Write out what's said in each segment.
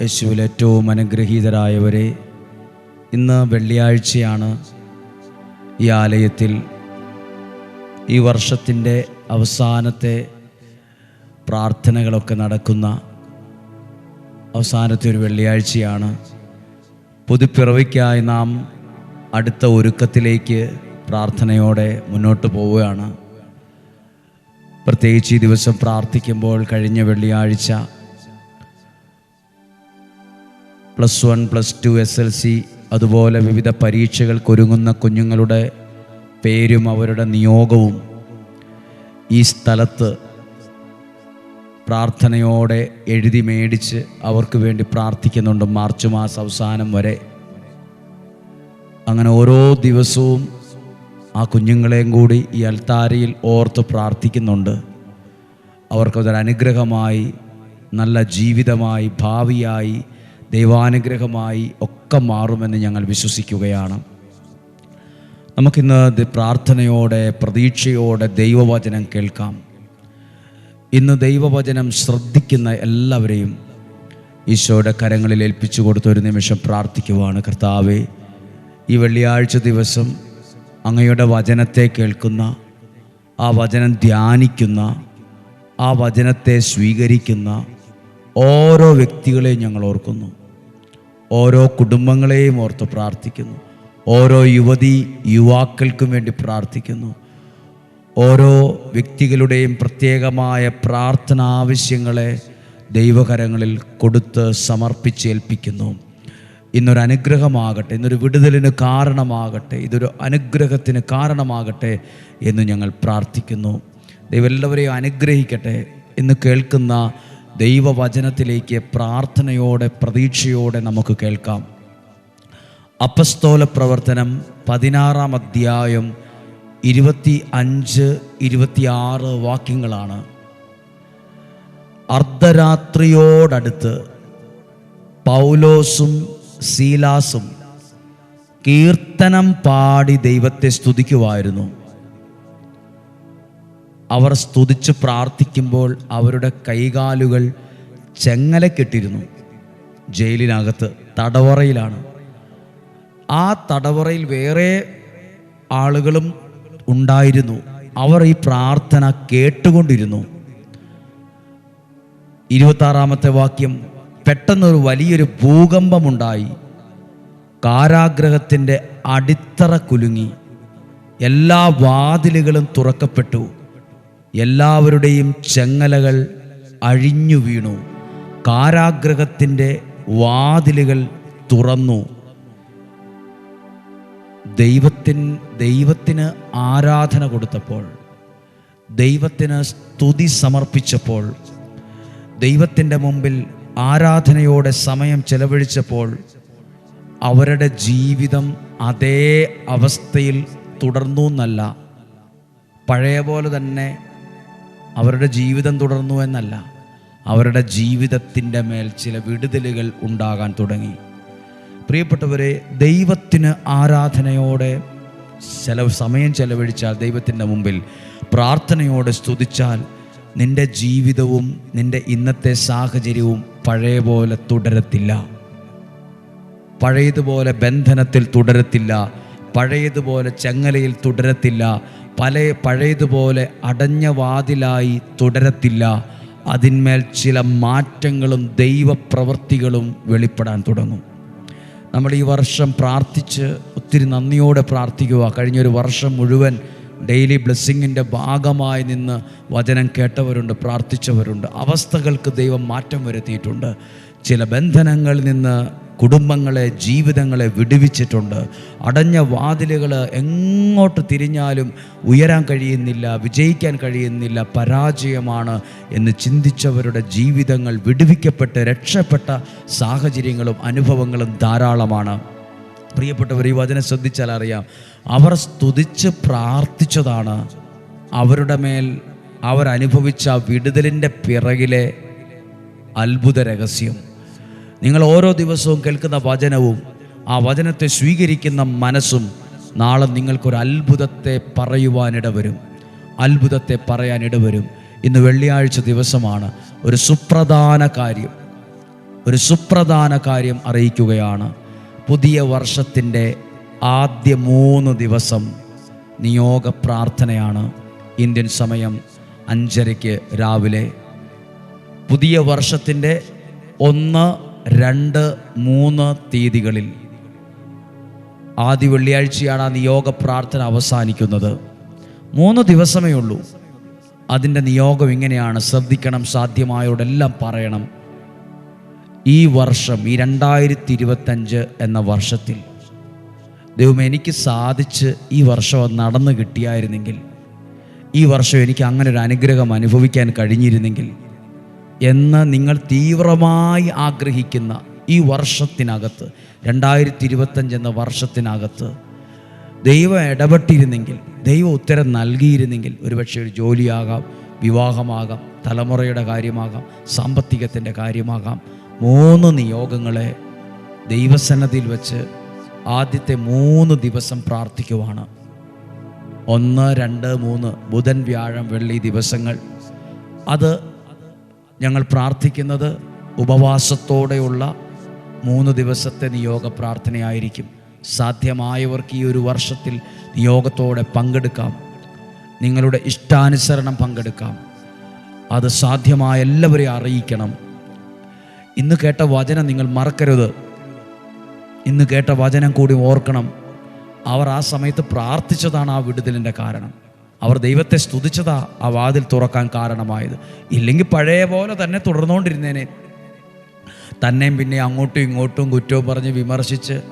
യേശുവിൽ ഏറ്റവും അനുഗ്രഹീതരായവരെ ഇന്ന് വെള്ളിയാഴ്ചയാണ് ഈ ആലയത്തിൽ ഈ വർഷത്തിന്റെ അവസാനത്തെ പ്രാർത്ഥനകളൊക്കെ നടക്കുന്ന അവസാനത്തെ ഒരു വെള്ളിയാഴ്ചയാണ്. പുതുപ്പിറവിക്കായി നാം അടുത്ത ഒരുക്കത്തിലേക്ക് പ്രാർത്ഥനയോടെ മുന്നോട്ട് പോവുകയാണ്. പ്രത്യേകിച്ച് ഈ ദിവസം പ്രാർത്ഥിക്കുമ്പോൾ കഴിഞ്ഞ വെള്ളിയാഴ്ച plus one plus two S L C അതുപോലെ വിവിധ പരീക്ഷകൾക്കൊരുങ്ങുന്ന കുഞ്ഞുങ്ങളുടെ പേരും അവരുടെ നിയോഗവും ഈ സ്ഥലത്ത് പ്രാർത്ഥനയോടെ എഴുതി മേടിച്ച് അവർക്ക് വേണ്ടി പ്രാർത്ഥിക്കുന്നുണ്ട് മാർച്ച് മാസം അവസാനം വരെ. അങ്ങനെ ഓരോ ദിവസവും ആ കുഞ്ഞുങ്ങളെയും കൂടി ഈ അൽത്താരയിൽ ഓർത്ത് പ്രാർത്ഥിക്കുന്നുണ്ട്. അവർക്കതൊരനുഗ്രഹമായി നല്ല ജീവിതമായി ഭാവിയായി ദൈവാനുഗ്രഹമായി ഒക്കെ മാറുമെന്ന് ഞങ്ങൾ വിശ്വസിക്കുകയാണ്. നമുക്കിന്ന് പ്രാർത്ഥനയോടെ പ്രതീക്ഷയോടെ ദൈവവചനം കേൾക്കാം. ഇന്ന് ദൈവവചനം ശ്രദ്ധിക്കുന്ന എല്ലാവരെയും ഈശോയുടെ കരങ്ങളിൽ ഏൽപ്പിച്ചു കൊടുത്ത ഒരു നിമിഷം പ്രാർത്ഥിക്കുവാണ്. കർത്താവെ ഈ വെള്ളിയാഴ്ച ദിവസം അങ്ങയുടെ വചനത്തെ കേൾക്കുന്ന ആ വചനം ധ്യാനിക്കുന്ന ആ വചനത്തെ സ്വീകരിക്കുന്ന ഓരോ വ്യക്തികളെയും ഞങ്ങൾ ഓർക്കുന്നു. ഓരോ കുടുംബങ്ങളെയും ഓർത്ത് പ്രാർത്ഥിക്കുന്നു. ഓരോ യുവതി യുവാക്കൾക്കും വേണ്ടി പ്രാർത്ഥിക്കുന്നു. ഓരോ വ്യക്തികളുടെയും പ്രത്യേകമായ പ്രാർത്ഥന ആവശ്യങ്ങളെ ദൈവകരങ്ങളിൽ കൊടുത്ത് സമർപ്പിച്ചേൽപ്പിക്കുന്നു ഇന്നൊരു അനുഗ്രഹമാകട്ടെ ഇന്നൊരു വിടുതലിന് കാരണമാകട്ടെ ഇതൊരു അനുഗ്രഹത്തിന് കാരണമാകട്ടെ എന്ന് ഞങ്ങൾ പ്രാർത്ഥിക്കുന്നു. ദൈവം എല്ലാവരെയും അനുഗ്രഹിക്കട്ടെ എന്ന് കേൾക്കുന്ന ദൈവവചനത്തിലേക്ക് പ്രാർത്ഥനയോടെ പ്രതീക്ഷയോടെ നമുക്ക് കേൾക്കാം. അപ്പസ്തോല പ്രവർത്തനം പതിനാറാം അധ്യായം ഇരുപത്തി അഞ്ച് ഇരുപത്തിയാറ് വാക്യങ്ങളാണ്. അർദ്ധരാത്രിയോടടുത്ത് പൗലോസും സീലാസും കീർത്തനം പാടി ദൈവത്തെ സ്തുതിക്കുമായിരുന്നു അവർ സ്തുതിച്ച് പ്രാർത്ഥിക്കുമ്പോൾ അവരുടെ കൈകാലുകൾ ചെങ്ങലക്കെട്ടിരുന്നു. ജയിലിനകത്ത് തടവറയിലാണ്. ആ തടവറയിൽ വേറെ ആളുകളും ഉണ്ടായിരുന്നു. അവർ ഈ പ്രാർത്ഥന കേട്ടുകൊണ്ടിരുന്നു. ഇരുപത്താറാമത്തെ വാക്യം പെട്ടെന്നൊരു വലിയൊരു ഭൂകമ്പമുണ്ടായി. കാരാഗ്രഹത്തിന്റെ അടിത്തറ കുലുങ്ങി. എല്ലാ വാതിലുകളും തുറക്കപ്പെട്ടു. എല്ലാവരുടെയും ചെങ്ങലകൾ അഴിഞ്ഞു വീണു. കാരാഗ്രഹത്തിന്റെ വാതിലുകൾ തുറന്നു. ദൈവത്തിൻ ദൈവത്തിന് ആരാധന കൊടുത്തപ്പോൾ ദൈവത്തിന് സ്തുതി സമർപ്പിച്ചപ്പോൾ ദൈവത്തിന്റെ മുമ്പിൽ ആരാധനയോടെ സമയം ചെലവഴിച്ചപ്പോൾ അവരുടെ ജീവിതം അതേ അവസ്ഥയിൽ തുടർന്നു എന്നല്ല. പഴയ പോലെ തന്നെ അവരുടെ ജീവിതം തുടർന്നു എന്നല്ല അവരുടെ ജീവിതത്തിന്റെ മേൽ ചില വിടുതലുകൾ ഉണ്ടാകാൻ തുടങ്ങി. പ്രിയപ്പെട്ടവരെ ദൈവത്തിന് ആരാധനയോടെ ചില സമയം ചെലവഴിച്ചാൽ ദൈവത്തിന്റെ മുമ്പിൽ പ്രാർത്ഥനയോടെ സ്തുതിച്ചാൽ നിന്റെ ജീവിതവും നിന്റെ ഇന്നത്തെ സാഹചര്യവും പഴയ പോലെ തുടരത്തില്ല. പഴയതുപോലെ ബന്ധനത്തിൽ തുടരത്തില്ല. പഴയതുപോലെ ചങ്ങലയിൽ തുടരത്തില്ല. പല പഴയതുപോലെ അടഞ്ഞ വാതിലായി തുടരത്തില്ല. അതിന്മേൽ ചില മാറ്റങ്ങളും ദൈവപ്രവൃത്തികളും വെളിപ്പെടാൻ തുടങ്ങും. നമ്മൾ ഈ വർഷം പ്രാർത്ഥിച്ച് ഒത്തിരി നന്ദിയോടെ പ്രാർത്ഥിക്കുക. കഴിഞ്ഞൊരു വർഷം മുഴുവൻ ഡെയിലി ബ്ലെസ്സിങ്ങിന്റെ ഭാഗമായി നിന്ന് വചനം കേട്ടവരുണ്ട് പ്രാർത്ഥിച്ചവരുണ്ട്. അവസ്ഥകൾക്ക് ദൈവം മാറ്റം വരുത്തിയിട്ടുണ്ട്. ചില ബന്ധനങ്ങളിൽ നിന്ന് കുടുംബങ്ങളെ ജീവിതങ്ങളെ വിടുവിച്ചിട്ടുണ്ട്. അടഞ്ഞ വാതിലുകൾ എങ്ങോട്ട് തിരിഞ്ഞാലും ഉയരാൻ കഴിയുന്നില്ല വിജയിക്കാൻ കഴിയുന്നില്ല പരാജയമാണ് എന്ന് ചിന്തിച്ചവരുടെ ജീവിതങ്ങൾ വിടുവിക്കപ്പെട്ട് രക്ഷപ്പെട്ട സാഹചര്യങ്ങളും അനുഭവങ്ങളും ധാരാളമാണ്. പ്രിയപ്പെട്ടവർ ഈ വചനം ശ്രദ്ധിച്ചാൽ അറിയാം. അവർ സ്തുതിച്ച് പ്രാർത്ഥിച്ചതാണ്. അവരുടെ മേൽ അവരനുഭവിച്ച വിടുതലിന്റെ പിറകിലെ അത്ഭുത രഹസ്യം. നിങ്ങൾ ഓരോ ദിവസവും കേൾക്കുന്ന വചനവും ആ വചനത്തെ സ്വീകരിക്കുന്ന മനസ്സും നാളെ നിങ്ങൾക്കൊരു അത്ഭുതത്തെ പറയുവാനിട വരും അത്ഭുതത്തെ പറയാനിട വരും ഇന്ന് വെള്ളിയാഴ്ച ദിവസമാണ്. ഒരു സുപ്രധാന കാര്യം. ഒരു സുപ്രധാന കാര്യം അറിയിക്കുകയാണ്. പുതിയ വർഷത്തിന്റെ ആദ്യ മൂന്ന് ദിവസം നിയോഗ പ്രാർത്ഥനയാണ്. ഇന്ത്യൻ സമയം അഞ്ചരയ്ക്ക് രാവിലെ. പുതിയ വർഷത്തിന്റെ ഒന്ന് രണ്ട് മൂന്ന് തീയതികളിൽ ആദ്യ വെള്ളിയാഴ്ചയാണ് ആ നിയോഗ പ്രാർത്ഥന അവസാനിക്കുന്നത്. മൂന്ന് ദിവസമേ ഉള്ളൂ. അതിന്റെ നിയോഗം ഇങ്ങനെയാണ് ശ്രദ്ധിക്കണം സാധ്യമായോടെല്ലാം പറയണം. ഈ വർഷം ഈ രണ്ടായിരത്തി ഇരുപത്തഞ്ച് എന്ന വർഷത്തിൽ ദൈവം എനിക്ക് സാധിച്ച് ഈ വർഷം നടന്നു കിട്ടിയായിരുന്നെങ്കിൽ ഈ വർഷം എനിക്ക് അങ്ങനെ ഒരു അനുഗ്രഹം അനുഭവിക്കാൻ കഴിഞ്ഞിരുന്നെങ്കിൽ എന്ന് നിങ്ങൾ തീവ്രമായി ആഗ്രഹിക്കുന്ന ഈ വർഷത്തിനകത്ത് രണ്ടായിരത്തി ഇരുപത്തഞ്ച് എന്ന വർഷത്തിനകത്ത് ദൈവം ഇടപെട്ടിരുന്നെങ്കിൽ ദൈവം ഉത്തരം നൽകിയിരുന്നെങ്കിൽ ഒരുപക്ഷെ ഒരു ജോലിയാകാം വിവാഹമാകാം തലമുറയുടെ കാര്യമാകാം സാമ്പത്തികത്തിന്റെ കാര്യമാകാം. മൂന്ന് നിയോഗങ്ങളെ ദൈവസന്നതിയിൽ വെച്ച് ആദ്യത്തെ മൂന്ന് ദിവസം പ്രാർത്ഥിക്കുവാണ്. ഒന്ന് രണ്ട് മൂന്ന് ബുധൻ വ്യാഴം വെള്ളി ദിവസങ്ങൾ. അത് ഞങ്ങൾ പ്രാർത്ഥിക്കുന്നത് ഉപവാസത്തോടെയുള്ള മൂന്ന് ദിവസത്തെ നിയോഗ പ്രാർത്ഥനയായിരിക്കും. സാധ്യമായവർക്ക് ഈ ഒരു വർഷത്തിൽ നിയോഗത്തോടെ പങ്കെടുക്കാം. നിങ്ങളുടെ ഇഷ്ടാനുസരണം പങ്കെടുക്കാം. അത് സാധ്യമായ എല്ലാവരെയും അറിയിക്കണം. ഇന്ന് കേട്ട വചനം നിങ്ങൾ മറക്കരുത്. ഇന്ന് കേട്ട വചനം കൂടി ഓർക്കണം. അവർ ആ സമയത്ത് പ്രാർത്ഥിച്ചതാണ് ആ വിടുതലിന്റെ കാരണം. അവർ ദൈവത്തെ സ്തുതിച്ചതാ ആ വാതിൽ തുറക്കാൻ കാരണമായത്. ഇല്ലെങ്കിൽ പഴയ പോലെ തന്നെ തുടർന്നുകൊണ്ടിരുന്നേനെ. തന്നെയും പിന്നെ അങ്ങോട്ടും ഇങ്ങോട്ടും കുറ്റവും പറഞ്ഞ് വിമർശിച്ച്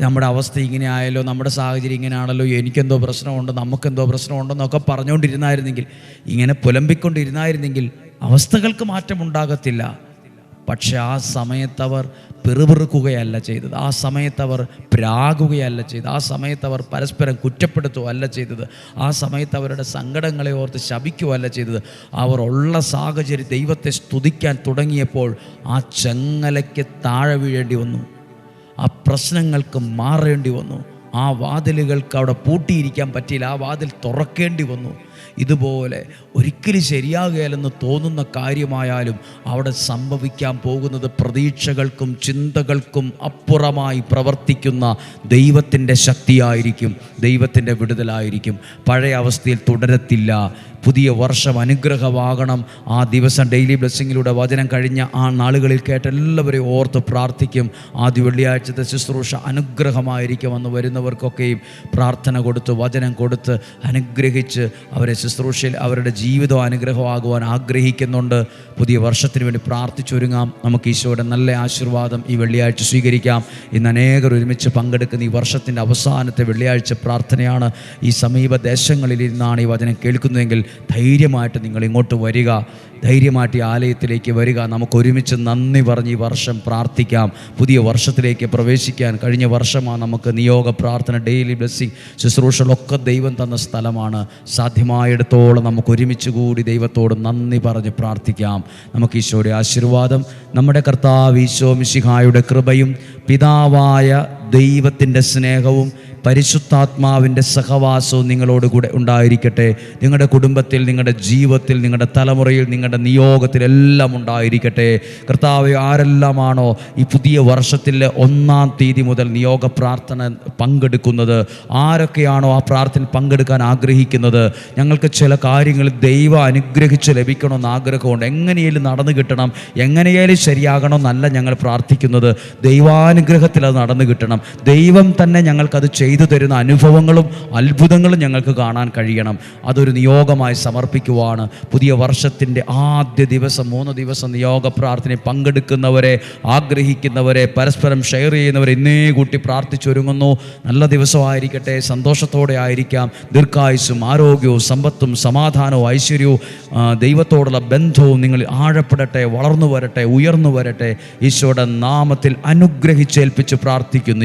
നമ്മുടെ അവസ്ഥ ഇങ്ങനെ ആയല്ലോ നമ്മുടെ സാഹചര്യം ഇങ്ങനെയാണല്ലോ എനിക്കെന്തോ പ്രശ്നമുണ്ട് നമുക്കെന്തോ പ്രശ്നമുണ്ടെന്നൊക്കെ പറഞ്ഞുകൊണ്ടിരുന്നായിരുന്നെങ്കിൽ ഇങ്ങനെ പുലമ്പിക്കൊണ്ടിരുന്നായിരുന്നെങ്കിൽ അവസ്ഥകൾക്ക് മാറ്റമുണ്ടാകത്തില്ല. പക്ഷെ ആ സമയത്തവർ പിറുപിറുക്കുകയല്ല ചെയ്തത്. ആ സമയത്തവർ പ്രാകുകയല്ല ചെയ്തത്. ആ സമയത്തവർ പരസ്പരം കുറ്റപ്പെടുത്തുകയല്ല ചെയ്തത്. ആ സമയത്ത് അവരുടെ സങ്കടങ്ങളെ ഓർത്ത് ശപിക്കുകയല്ല ചെയ്തത്. അവർ ഉള്ള സാഹചര്യം ദൈവത്തെ സ്തുതിക്കാൻ തുടങ്ങിയപ്പോൾ ആ ചെങ്ങലയ്ക്ക് താഴെ വീഴേണ്ടി വന്നു. ആ പ്രശ്നങ്ങൾക്ക് മാറേണ്ടി വന്നു. ആ വാതിലുകൾക്ക് അവിടെ പൂട്ടിയിരിക്കാൻ പറ്റിയില്ല. ആ വാതിൽ തുറക്കേണ്ടി വന്നു. ഇതുപോലെ ഒരിക്കലും ശരിയാകുകയില്ലെന്ന് തോന്നുന്ന കാര്യമായാലും അവിടെ സംഭവിക്കാൻ പോകുന്നത് പ്രതീക്ഷകൾക്കും ചിന്തകൾക്കും അപ്പുറമായി പ്രവർത്തിക്കുന്ന ദൈവത്തിന്റെ ശക്തിയായിരിക്കും ദൈവത്തിന്റെ വിടുതലായിരിക്കും. പഴയ അവസ്ഥയിൽ തുടരത്തില്ല. പുതിയ വർഷം അനുഗ്രഹമാകണം. ആ ദിവസം ഡെയിലി ബ്ലെസ്സിങ്ങിലൂടെ വചനം കഴിഞ്ഞ ആ നാളുകളിൽ കേട്ട എല്ലാവരെയും ഓർത്ത് പ്രാർത്ഥിക്കും. ആദ്യ വെള്ളിയാഴ്ചത്തെ ശുശ്രൂഷ അനുഗ്രഹമായിരിക്കും അന്ന് വരുന്നവർക്കൊക്കെയും പ്രാർത്ഥന കൊടുത്ത് വചനം കൊടുത്ത് അനുഗ്രഹിച്ച് അവരെ ശുശ്രൂഷയിൽ അവരുടെ ജീവിതം അനുഗ്രഹമാകുവാൻ ആഗ്രഹിക്കുന്നുണ്ട്. പുതിയ വർഷത്തിന് വേണ്ടി പ്രാർത്ഥിച്ചൊരുങ്ങാം. നമുക്ക് ഈശോയുടെ നല്ല ആശീർവാദം ഈ വെള്ളിയാഴ്ച സ്വീകരിക്കാം. ഇന്ന് അനേകർ ഒരുമിച്ച് പങ്കെടുക്കുന്ന ഈ വർഷത്തിന്റെ അവസാനത്തെ വെള്ളിയാഴ്ച പ്രാർത്ഥനയാണ്. ഈ സമീപ ദേശങ്ങളിൽ ഇരുന്നാണ് ഈ വചനം കേൾക്കുന്നതെങ്കിൽ ധൈര്യമായിട്ട് നിങ്ങൾ ഇങ്ങോട്ട് വരിക. ധൈര്യമായിട്ട് ആലയത്തിലേക്ക് വരിക. നമുക്ക് ഒരുമിച്ച് നന്ദി പറഞ്ഞ് ഈ വർഷം പ്രാർത്ഥിക്കാം. പുതിയ വർഷത്തിലേക്ക് പ്രവേശിക്കാൻ കഴിഞ്ഞ വർഷമാണ് നമുക്ക് നിയോഗ പ്രാർത്ഥന ഡെയിലി ബ്ലെസ്സിങ് ശുശ്രൂഷകളൊക്കെ ദൈവം തന്ന സ്ഥലമാണ്. സാധ്യമായിടത്തോളം നമുക്ക് ഒരുമിച്ച് കൂടി ദൈവത്തോട് നന്ദി പറഞ്ഞ് പ്രാർത്ഥിക്കാം. നമുക്ക് ഈശോയുടെ ആശീർവാദം നമ്മുടെ കർത്താവ് ഈശോ മിശിഹായുടെ കൃപയും പിതാവായ ദൈവത്തിന്റെ സ്നേഹവും പരിശുദ്ധാത്മാവിന്റെ സഹവാസവും നിങ്ങളോട് കൂടെ ഉണ്ടായിരിക്കട്ടെ. നിങ്ങളുടെ കുടുംബത്തിൽ നിങ്ങളുടെ ജീവിതത്തിൽ നിങ്ങളുടെ തലമുറയിൽ നിങ്ങളുടെ നിയോഗത്തിലെല്ലാം ഉണ്ടായിരിക്കട്ടെ. കർത്താവ് ആരെല്ലാമാണോ ഈ പുതിയ വർഷത്തിലെ ഒന്നാം തീയതി മുതൽ നിയോഗ പ്രാർത്ഥന പങ്കെടുക്കുന്നത്? ആരൊക്കെയാണോ ആ പ്രാർത്ഥന പങ്കെടുക്കാൻ ആഗ്രഹിക്കുന്നത്? ഞങ്ങൾക്ക് ചില കാര്യങ്ങൾ ദൈവം അനുഗ്രഹിച്ച് ലഭിക്കണമെന്ന് ആഗ്രഹമുണ്ട്. എങ്ങനെയാലും നടന്നു കിട്ടണം. എങ്ങനെയാലും ശരിയാകണമെന്നല്ല ഞങ്ങൾ പ്രാർത്ഥിക്കുന്നത്. ദൈവാനുഗ്രഹത്തിൽ അത് നടന്നു കിട്ടണം. ദൈവം തന്നെ ഞങ്ങൾക്കത് ചെയ്തു തരുന്ന അനുഭവങ്ങളും അത്ഭുതങ്ങളും ഞങ്ങൾക്ക് കാണാൻ കഴിയണം. അതൊരു നിയോഗമായി സമർപ്പിക്കുവാണ്. പുതിയ വർഷത്തിന്റെ ആദ്യ ദിവസം മൂന്ന് ദിവസം നിയോഗ പ്രാർത്ഥനയിൽ പങ്കെടുക്കുന്നവരെ ആഗ്രഹിക്കുന്നവരെ പരസ്പരം ഷെയർ ചെയ്യുന്നവർ ഇന്നേ കൂട്ടി പ്രാർത്ഥിച്ചൊരുങ്ങുന്നു. നല്ല ദിവസമായിരിക്കട്ടെ സന്തോഷത്തോടെ ആയിരിക്കാം. ദീർഘായുസും ആരോഗ്യവും സമ്പത്തും സമാധാനവും ഐശ്വര്യവും ദൈവത്തോടുള്ള ബന്ധവും നിങ്ങൾ ആഴപ്പെടട്ടെ വളർന്നു വരട്ടെ ഉയർന്നു വരട്ടെ. ഈശോയുടെ നാമത്തിൽ അനുഗ്രഹിച്ചേൽപ്പിച്ച് പ്രാർത്ഥിക്കുന്നു.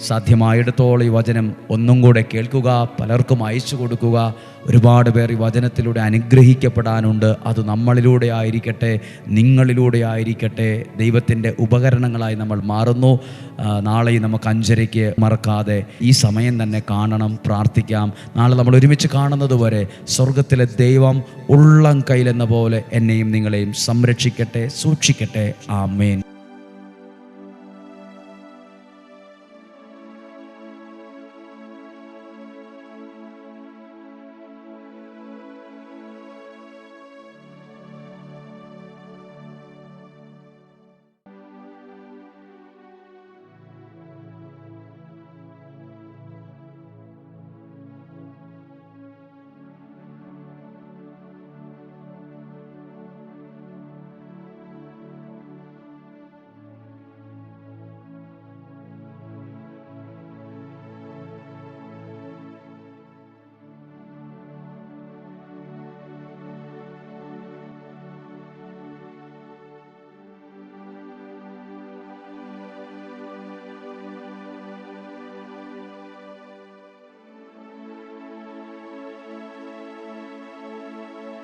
സാധ്യമായിടത്തോളം ഈ വചനം ഒന്നും കൂടെ കേൾക്കുക പലർക്കും അയച്ചു കൊടുക്കുക. ഒരുപാട് പേർ ഈ വചനത്തിലൂടെ അനുഗ്രഹിക്കപ്പെടാനുണ്ട്. അത് നമ്മളിലൂടെ ആയിരിക്കട്ടെ നിങ്ങളിലൂടെ ആയിരിക്കട്ടെ. ദൈവത്തിന്റെ ഉപകരണങ്ങളായി നമ്മൾ മാറുന്നു. നാളെ നമുക്ക് അഞ്ചരയ്ക്ക് മറക്കാതെ ഈ സമയം തന്നെ കാണണം പ്രാർത്ഥിക്കാം. നാളെ നമ്മൾ ഒരുമിച്ച് കാണുന്നത് വരെ സ്വർഗത്തിലെ ദൈവം ഉള്ളം കയ്യിലെന്ന പോലെ എന്നെയും നിങ്ങളെയും സംരക്ഷിക്കട്ടെ സൂക്ഷിക്കട്ടെ. ആമേൻ.